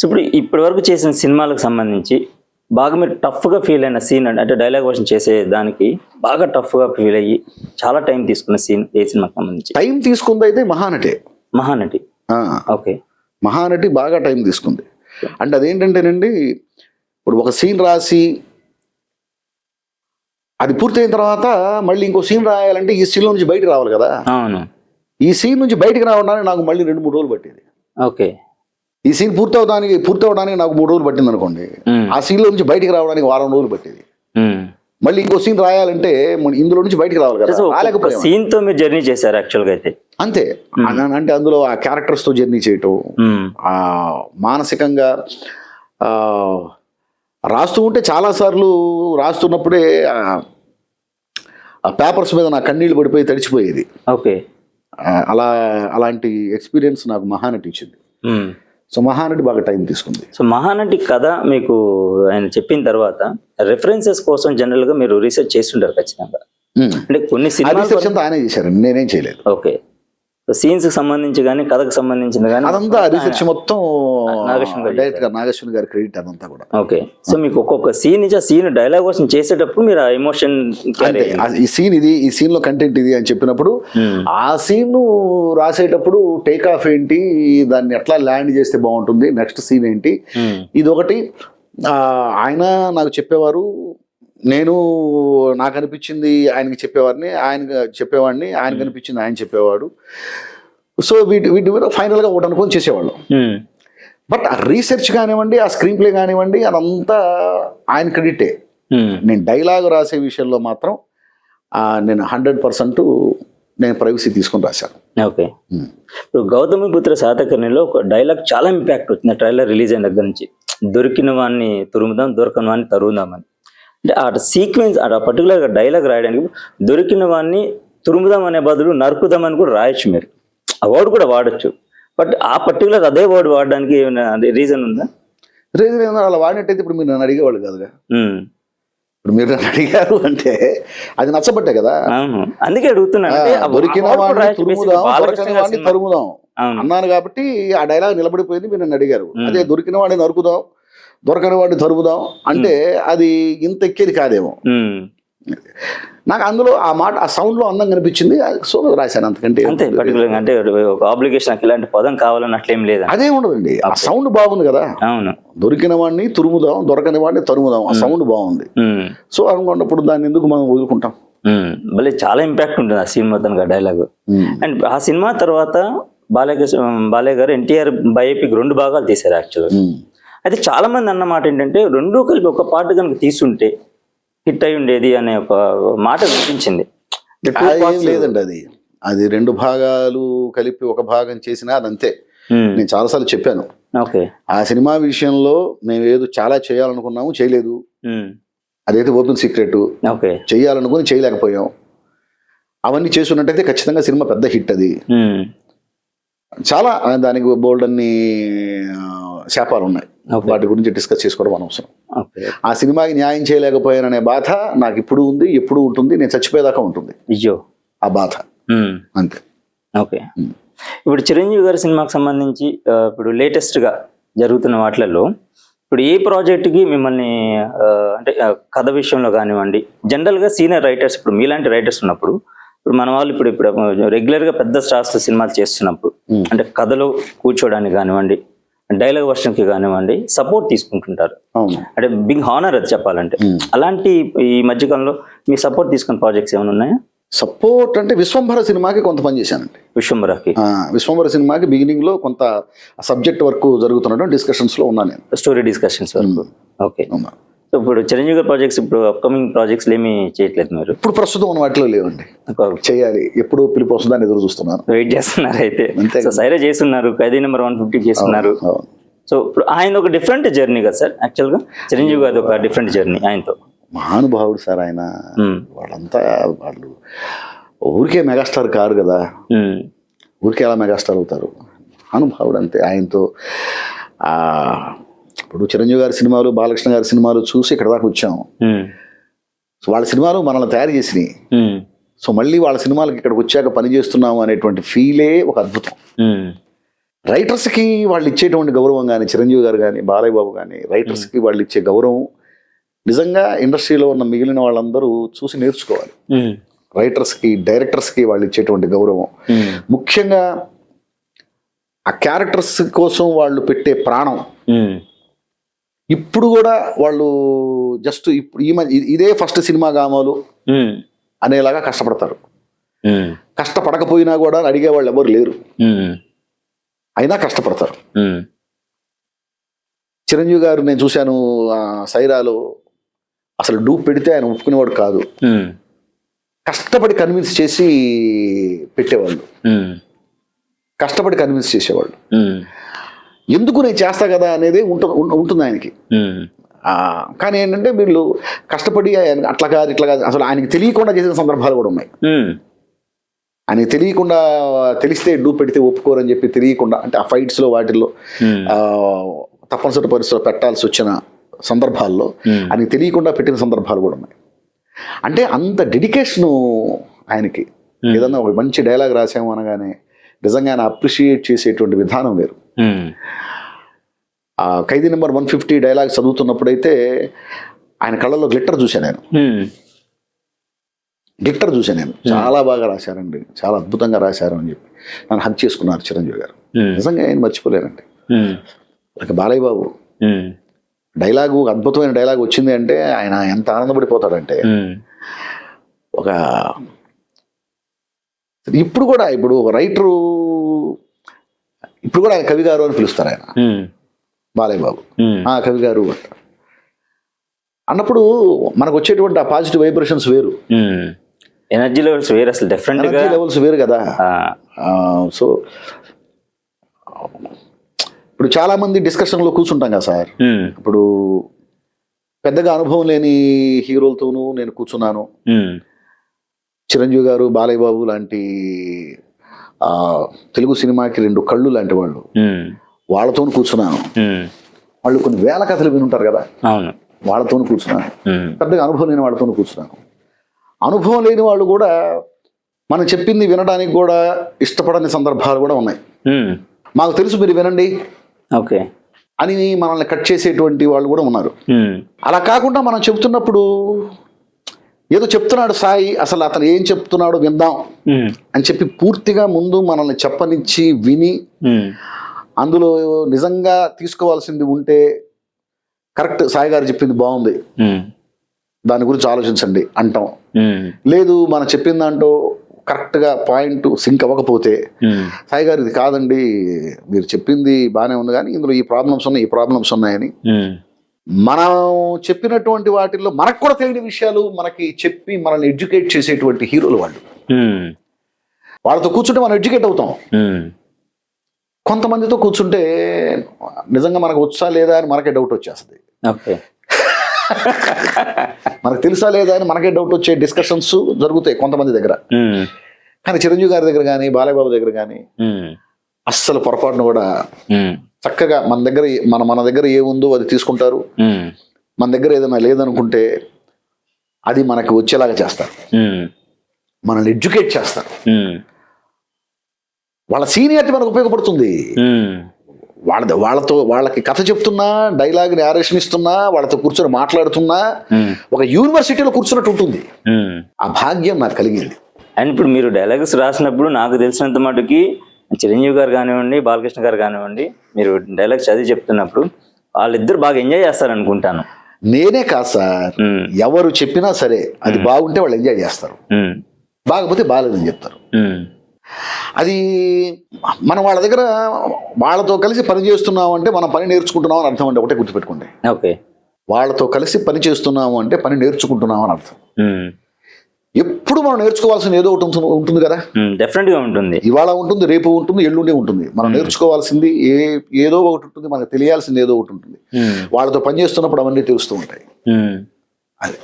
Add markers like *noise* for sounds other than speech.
So ఇప్పుడు ఇప్పటి వరకు చేసిన సినిమాలకు సంబంధించి బాగా మీరు టఫ్గా ఫీల్ అయిన సీన్ అంటే అంటే డైలాగ్ వర్షన్ చేసే దానికి బాగా టఫ్గా ఫీల్ అయ్యి చాలా టైం తీసుకున్న సీన్ ఏ సినిమాకి సంబంధించి? టైం తీసుకుంది అయితే మహానటే. మహానటి. ఓకే. మహానటి బాగా టైం తీసుకుంది. అంటే అదేంటంటేనండి ఇప్పుడు ఒక సీన్ రాసి అది పూర్తయిన తర్వాత మళ్ళీ ఇంకో సీన్ రాయాలంటే ఈ సీన్లో నుంచి బయటకు రావాలి కదా? అవును. ఈ సీన్ నుంచి బయటకు రావడానికి నాకు మళ్ళీ రెండు మూడు రోజులు పట్టేది. ఓకే. ఈ సీన్ పూర్తవడానికి పూర్తవడానికి నాకు మూడు రోజులు పట్టింది అనుకోండి. ఆ సీన్లో నుంచి బయటికి రావడానికి వారం రోజులు పట్టేది. మళ్ళీ ఇంకో సీన్ రాయాలంటే ఇందులో నుంచి బయటికి రావాలి కదా. సీన్తో మీరు జర్నీ చేశారు యాక్చువల్గా అయితే. అంతే. అంటే అందులో ఆ క్యారెక్టర్స్తో జర్నీ చేయటం ఆ మానసికంగా ఆ, రాస్తూ ఉంటే చాలాసార్లు రాస్తున్నప్పుడే ఆ- పేపర్స్ మీద నా కన్నీళ్ళు పడిపోయి తడిచిపోయేది. ఓకే. అలా అలాంటి ఎక్స్పీరియన్స్ నాకు మహానటి ఇచ్చింది. సో మహానటి బాగా టైం తీసుకుంది. సో మహానటి కథ మీకు ఆయన చెప్పిన తర్వాత రెఫరెన్సెస్ కోసం జనరల్గా మీరు రీసెర్చ్ చేస్తుంటారు ఖచ్చితంగా. అంటే కొన్ని అంతా ఆయనే చేశారండి నేనేం చేయలేదు. ఓకే సీన్స్ సంబంధించి కానీ కథకు సంబంధించింది కానీ అదంతా రీసెర్చ్ మొత్తం డైరెక్ట్గా నాగేశ్వరన్ గారి క్రెడిట్ అదంతా కూడా. ఓకే. సో మీకు ఒక్కొక్క సీన్ నుంచి ఆ సీన్ డైలాగ్ కోసం చేసేటప్పుడు మీరు ఆ ఎమోషన్ ఈ సీన్ ఇది ఈ సీన్లో కంటెంట్ ఇది అని చెప్పినప్పుడు ఆ సీన్ రాసేటప్పుడు టేక్ ఆఫ్ ఏంటి దాన్ని ఎట్లా ల్యాండ్ చేస్తే బాగుంటుంది నెక్స్ట్ సీన్ ఏంటి? ఇది ఒకటి ఆయన నాకు చెప్పేవారు నేను నాకు అనిపించింది ఆయనకి చెప్పేవారిని ఆయన చెప్పేవాడిని ఆయనకు అనిపించింది ఆయన చెప్పేవాడు. సో వీటి వీటి మీద ఫైనల్గా ఒకటి అనుకొని చేసేవాళ్ళం. బట్ ఆ రీసెర్చ్ కానివ్వండి ఆ స్క్రీన్ ప్లే కానివ్వండి అదంతా ఆయన క్రెడిటే. నేను డైలాగ్ రాసే విషయంలో మాత్రం నేను హండ్రెడ్ పర్సెంట్ నేను ప్రైవసీ తీసుకొని రాశాను. ఓకే. ఇప్పుడు గౌతమి పుత్ర శాతకర్ణిలో ఒక డైలాగ్ చాలా ఇంపాక్ట్ వచ్చింది. ట్రైలర్ రిలీజ్ అయిన దగ్గర నుంచి. దొరికిన వాడిని తురుముదాం దొరకని వాడిని తరుముదామని అంటే ఆ సీక్వెన్స్ ఆ పర్టికులర్గా డైలాగ్ రాయడానికి దొరికిన వాడిని తురుముదాం అనే బదులు నరుకుదామని కూడా రాయొచ్చు మీరు. ఆ వర్డ్ కూడా వాడచ్చు. బట్ ఆ పర్టికులర్ అదే వర్డ్ వాడడానికి ఏమైనా రీజన్ ఉందా? రీజన్ ఏంటంటే అలా వాడినట్టయితే ఇప్పుడు మీరు నన్ను అడిగేవాళ్ళు కాదుగా ఉమ్. ఇప్పుడు మీరు నన్ను అడిగారు అంటే అది నచ్చబట్టే కదా. అందుకే అడుగుతున్నాను. దొరికిన వాడిని తురుముదాం అన్నాను కాబట్టి ఆ డైలాగ్ నిలబడిపోయింది మీరు నన్ను అడిగారు. అదే దొరికిన వాడిని నరుకుదాం దొరకని వాడిని తరుముదాం అంటే అది ఇంత ఎక్కేది కాదేమో. నాకు అందులో ఆ మాట ఆ సౌండ్లో అందంగా అనిపించింది సో రాశాను అంతకంటే అంతే పర్టికులర్ అంటే ఒక ఆబ్లిగేషన్ నాకు ఇలాంటి పదం కావాలని అట్లేం లేదా. అదే ఉండదండి. ఆ సౌండ్ బాగుంది కదా. అవును. దొరికిన వాడిని తురుముదాం దొరకని వాడిని తరుముదాం. ఆ సౌండ్ బాగుంది. సో అనుకున్నప్పుడు దాన్ని ఎందుకు మనం వదులుకుంటాం. భలే చాలా ఇంపాక్ట్ ఉంటుంది ఆ సినిమా మొత్తానికి ఆ డైలాగ్ అండ్ ఆ సినిమా తర్వాత బాలయ్య బాలయ్య గారు ఎన్టీఆర్ బయోపిక్ రెండు భాగాలు తీశారు యాక్చువల్గా. అయితే చాలా మంది అన్న మాట ఏంటంటే రెండు కలిపి ఒక పాట కనుక తీసుంటే హిట్ అయి ఉండేది అనే ఒక మాట వినిపించింది. లేదండి అది. అది రెండు భాగాలు కలిపి ఒక భాగం చేసినా అదంతే. ఉమ్. నేను చాలాసార్లు చెప్పాను. ఓకే ఆ సినిమా విషయంలో మేము ఏదో చాలా చేయాలనుకున్నాము చేయలేదు. ఉమ్. అదైతే ఓపెన్ సీక్రెట్. ఓకే చేయాలనుకుని చేయలేకపోయాం. అవన్నీ చేస్తున్నట్టయితే ఖచ్చితంగా సినిమా పెద్ద హిట్ అది. ఉమ్. చాలా దానికి బోల్డ్ అన్ని శాపాలు ఉన్నాయి. వాటి గురించి డిస్కస్ చేసుకోవడం అనవసరం. ఆ సినిమాకి న్యాయం చేయలేకపోయాననే బాధ నాకు ఇప్పుడు ఉంది ఎప్పుడు ఉంటుంది నేను చచ్చిపోయేదాకా ఉంటుంది. అయ్యో. ఆ బాధ. అంతే. ఓకే. ఇప్పుడు చిరంజీవి గారి సినిమాకి సంబంధించి ఇప్పుడు లేటెస్ట్గా జరుగుతున్న వాటిలలో ఇప్పుడు ఏ ప్రాజెక్ట్కి మిమ్మల్ని అంటే కథ విషయంలో కానివ్వండి జనరల్గా సీనియర్ రైటర్స్ ఇప్పుడు మీలాంటి రైటర్స్ ఉన్నప్పుడు ఇప్పుడు మన వాళ్ళు ఇప్పుడు ఇప్పుడు రెగ్యులర్గా పెద్ద స్టార్స్ సినిమాలు చేస్తున్నప్పుడు. అంటే కథలో కూర్చోడానికి కానివ్వండి డైలాగ్ వర్షన్కి కానివ్వండి సపోర్ట్ తీసుకుంటుంటారు. అంటే బిగ్ హానర్ అది చెప్పాలంటే. Hmm. అలాంటి ఈ మధ్యకాలంలో మీ సపోర్ట్ తీసుకున్న ప్రాజెక్ట్స్ ఏమైనా ఉన్నాయా? సపోర్ట్ అంటే విశ్వంభర సినిమాకి కొంత పని చేశానండి. విశ్వంబరాకి ఆ, విశ్వంభర సినిమాకి బిగినింగ్లో కొంత సబ్జెక్ట్ వర్క్ జరుగుతున్నట్టు డిస్కషన్స్లో ఉన్నాను నేను. స్టోరీ డిస్కషన్స్ వరకు. ఓకే ఉన్నా. సో ఇప్పుడు చిరంజీవి గారి ప్రాజెక్ట్స్ ఇప్పుడు అప్కమింగ్ ప్రాజెక్ట్స్ ఏమీ చేయట్లేదు మీరు ఇప్పుడు ప్రస్తుతం ఉన్న వాటిలో లేవండి. చేయాలి. ఎప్పుడు పిలుపు వస్తుందని ఎదురు చూస్తున్నాను. వెయిట్ చేస్తున్నారు అయితే. సో సైరా చేస్తున్నారు. ఖైదీ నెంబర్ వన్ ఫిఫ్టీ చేస్తున్నారు. సో ఇప్పుడు ఆయన ఒక డిఫరెంట్ జర్నీ కదా సార్ యాక్చువల్గా చిరంజీవి గారి ఒక డిఫరెంట్ జర్నీ ఆయనతో. మహానుభావుడు సార్ ఆయన. ఉమ్, వాళ్ళంతా వాళ్ళు ఊరికే మెగాస్టార్ కారు కదా. ఉమ్, ఊరికే ఎలా మెగాస్టార్ అవుతారు. అనుభావుడు అంతే. ఆయనతో ఇప్పుడు చిరంజీవి గారి సినిమాలు బాలకృష్ణ గారి సినిమాలు చూసి ఇక్కడ దాకా వచ్చాం. ఉమ్, సో వాళ్ళ సినిమాలు మనల్ని తయారు చేసినాయి. సో మళ్ళీ వాళ్ళ సినిమాలకు ఇక్కడికి వచ్చాక పని చేస్తున్నాము అనేటువంటి ఫీలే ఒక అద్భుతం. రైటర్స్కి వాళ్ళు ఇచ్చేటువంటి గౌరవం కానీ చిరంజీవి గారు కానీ బాలయ్య బాబు కానీ రైటర్స్కి వాళ్ళు ఇచ్చే గౌరవం నిజంగా ఇండస్ట్రీలో ఉన్న మిగిలిన వాళ్ళందరూ చూసి నేర్చుకోవాలి. రైటర్స్కి డైరెక్టర్స్కి వాళ్ళు ఇచ్చేటువంటి గౌరవం. ముఖ్యంగా ఆ క్యారెక్టర్స్ కోసం వాళ్ళు పెట్టే ప్రాణం ఇప్పుడు కూడా వాళ్ళు జస్ట్ ఇప్పుడు ఈ మధ్య ఇదే ఫస్ట్ సినిమా గామాలు అనేలాగా కష్టపడతారు. కష్టపడకపోయినా కూడా అడిగే వాళ్ళు ఎవరు లేరు. అయినా కష్టపడతారు. చిరంజీవి గారు నేను చూశాను సైరాలో. అసలు డూప్ పెడితే ఆయన ఒప్పుకునేవాడు కాదు. కష్టపడి కన్విన్స్ చేసి పెట్టేవాళ్ళు. కష్టపడి కన్విన్స్ చేసేవాళ్ళు. ఎందుకు నేను చేస్తా కదా అనేది ఉంటు- ఉంటుంది ఆయనకి. కానీ ఏంటంటే వీళ్ళు కష్టపడి అట్లా కాదు ఇట్లా కాదు అసలు ఆయనకి తెలియకుండా చేసిన సందర్భాలు కూడా ఉన్నాయి. ఆయనకి తెలియకుండా తెలిస్తే డూప్ పెడితే ఒప్పుకోరని చెప్పి తెలియకుండా అంటే ఆ ఫైట్స్లో వాటిల్లో తప్పనిసరి పరిస్థితుల్లో పెట్టాల్సి వచ్చిన సందర్భాల్లో ఆయనకి తెలియకుండా పెట్టిన సందర్భాలు కూడా ఉన్నాయి. అంటే అంత డెడికేషను ఆయనకి. ఏదన్నా ఒక మంచి డైలాగ్ రాసాము అనగానే నిజంగా ఆయన అప్రిషియేట్ చేసేటువంటి విధానం వేరు. Khaidi number one fifty dialogue చదువుతున్నప్పుడైతే ఆయన కళ్ళలో గ్లిట్టర్ చూశాను నేను. ఉమ్, గ్లిట్టర్ చూశాను నేను. చాలా బాగా రాశారండి. చాలా అద్భుతంగా రాశారు అని చెప్పి నన్ను హక్ చేసుకున్నారు చిరంజీవి గారు. నిజంగా ఆయన మర్చిపోలేనండి. ఇక బాలయ్య బాబు డైలాగు అద్భుతమైన డైలాగ్ వచ్చింది అంటే ఆయన ఎంత ఆనందపడిపోతాడంటే ఒక ఇప్పుడు కూడా ఇప్పుడు ఒక రైటరు ఇప్పుడు కూడా ఆయన కవి గారు అని పిలుస్తారు ఆయన. బాలయ్య బాబు ఉమ్, ఆ కవి గారు అంటారు. అన్నప్పుడు మనకు వచ్చేటువంటి ఆ పాజిటివ్ వైబ్రేషన్స్ వేరు. ఎనర్జీ లెవెల్స్ వేరు అసలు డెఫరెంట్ ఎనర్జీ లెవెల్స్ వేరు కదా. సో ఇప్పుడు చాలా మంది డిస్కషన్లో కూర్చుంటాం కదా సార్. ఇప్పుడు పెద్దగా అనుభవం లేని హీరోలతోనూ నేను కూర్చున్నాను. చిరంజీవి గారు బాలయ్య బాబు లాంటి ఆ, తెలుగు సినిమాకి రెండు కళ్ళు లాంటి వాళ్ళు. వాళ్ళతో కూర్చున్నాను. వాళ్ళు కొన్ని వేల కథలు వినుంటారు కదా. వాళ్ళతో కూర్చున్నాను. పెద్దగా అనుభవం లేని వాళ్ళతో కూర్చున్నాను. అనుభవం లేని వాళ్ళు కూడా మనం చెప్పింది వినడానికి కూడా ఇష్టపడని సందర్భాలు కూడా ఉన్నాయి. మాకు తెలుసు మీరు వినండి. ఓకే. అని మనల్ని కట్ చేసేటువంటి వాళ్ళు కూడా ఉన్నారు. అలా కాకుండా మనం చెప్తున్నప్పుడు ఏదో చెప్తున్నాడు సాయి అసలు అతను ఏం చెప్తున్నాడో విందాం అని చెప్పి పూర్తిగా ముందు మనల్ని చెప్పనిచ్చి విని అందులో నిజంగా తీసుకోవాల్సింది ఉంటే కరెక్ట్ సాయి గారు చెప్పింది బాగుంది. దాని గురించి ఆలోచించండి అంటాం. లేదు మనం చెప్పిన దాంట్లో కరెక్ట్గా పాయింట్ సింక్ అవ్వకపోతే సాయి గారు ఇది కాదండి మీరు చెప్పింది బాగానే ఉంది కానీ ఇందులో ఈ ప్రాబ్లమ్స్ ఉన్నాయి ఈ ప్రాబ్లమ్స్ ఉన్నాయని. మనం చెప్పినటువంటి వాటిల్లో మనకు కూడా తెలియని విషయాలు మనకి చెప్పి మనల్ని ఎడ్యుకేట్ చేసేటువంటి హీరోలు వాళ్ళు. వాళ్ళతో కూర్చుంటే మనం ఎడ్యుకేట్ అవుతాం. కొంతమందితో కూర్చుంటే నిజంగా మనకు వచ్చా లేదా అని మనకే డౌట్ వచ్చేస్తుంది. *laughs* మనకు తెలుసా లేదా అని మనకే డౌట్ వచ్చే డిస్కషన్స్ జరుగుతాయి కొంతమంది దగ్గర. కానీ చిరంజీవి గారి దగ్గర కానీ బాలయ్య బాబు దగ్గర కానీ అస్సలు పొరపాటును కూడా చక్కగా మన దగ్గర మన మన దగ్గర ఏముందో అది తీసుకుంటారు. మన దగ్గర ఏదైనా లేదనుకుంటే అది మనకి వచ్చేలాగా చేస్తారు. మనల్ని ఎడ్యుకేట్ చేస్తారు. వాళ్ళ సీనియారిటీ మనకు ఉపయోగపడుతుంది. వాళ్ళ వాళ్ళతో వాళ్ళకి కథ చెప్తున్నా డైలాగ్ నేరేషన్ ఇస్తున్నా వాళ్ళతో కూర్చొని మాట్లాడుతున్నా ఒక యూనివర్సిటీలో కూర్చున్నట్టు ఉంటుంది. ఆ భాగ్యం నాకు కలిగింది. అండ్ ఇప్పుడు మీరు డైలాగ్స్ రాసినప్పుడు నాకు తెలిసినంత మటుకి చిరంజీవి గారు కానివ్వండి బాలకృష్ణ గారు కానివ్వండి మీరు డైలాగ్స్ చదివి చెప్తున్నప్పుడు వాళ్ళిద్దరు బాగా ఎంజాయ్ చేస్తారు అనుకుంటాను నేనే కాదు సార్. ఉమ్, ఎవరు చెప్పినా సరే అది బాగుంటే వాళ్ళు ఎంజాయ్ చేస్తారు. బాగపోతే బాగాలేదని చెప్తారు. అది మనం వాళ్ళ దగ్గర వాళ్ళతో కలిసి పని చేస్తున్నాం అంటే మనం పని నేర్చుకుంటున్నాం అని అర్థం అంటే ఒకటే గుర్తుపెట్టుకోండి. ఓకే. వాళ్ళతో కలిసి పని చేస్తున్నాము అంటే పని నేర్చుకుంటున్నాం అని అర్థం. ఎప్పుడు మనం నేర్చుకోవాల్సిన ఏదో ఒకటి ఉంటుంది- కదా? డెఫినెట్గా ఉంటుంది. ఇవాళ ఉంటుంది రేపు ఉంటుంది ఎల్లుండి ఉంటుంది. మనం నేర్చుకోవాల్సింది ఏ ఏదో ఒకటి ఉంటుంది మనకు తెలియాల్సింది ఏదో ఒకటి ఉంటుంది. వాళ్ళతో పని చేస్తున్నప్పుడు అవన్నీ తెలుస్తూ ఉంటాయి. అది.